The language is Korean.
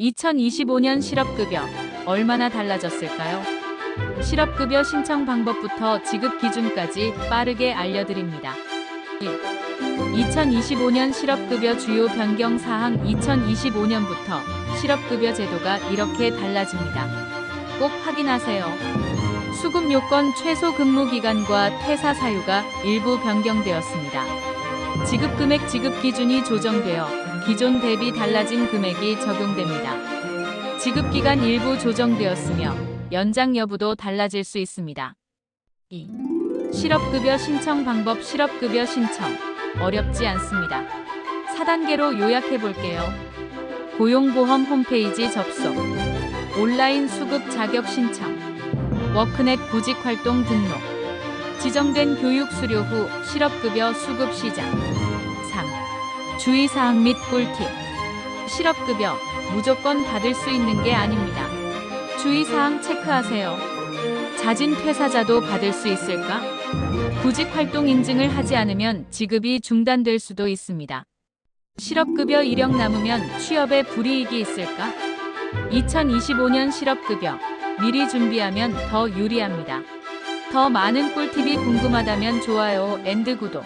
2025년 실업급여 얼마나 달라졌을까요? 실업급여 신청 방법부터 지급 기준까지 빠르게 알려드립니다. 1. 2025년 실업급여 주요 변경 사항 2025년부터 실업급여 제도가 이렇게 달라집니다. 꼭 확인하세요. 수급 요건 최소 근무 기간과 퇴사 사유가 일부 변경되었습니다. 지급 금액 지급 기준이 조정되어 기존 대비 달라진 금액이 적용됩니다. 지급 기간 일부 조정되었으며 연장 여부도 달라질 수 있습니다. 2. 실업급여 신청 방법 실업급여 신청 어렵지 않습니다. 4단계로 요약해 볼게요. 고용보험 홈페이지 접속 온라인 수급 자격 신청 워크넷 구직 활동 등록 지정된 교육 수료 후 실업급여 수급 시작 3. 주의사항 및 꿀팁 실업급여 무조건 받을 수 있는 게 아닙니다. 주의사항 체크하세요. 자진 퇴사자도 받을 수 있을까? 구직 활동 인증을 하지 않으면 지급이 중단될 수도 있습니다. 실업급여 이력 남으면 취업에 불이익이 있을까? 2025년 실업급여 미리 준비하면 더 유리합니다. 더 많은 꿀팁이 궁금하다면 좋아요 앤드 구독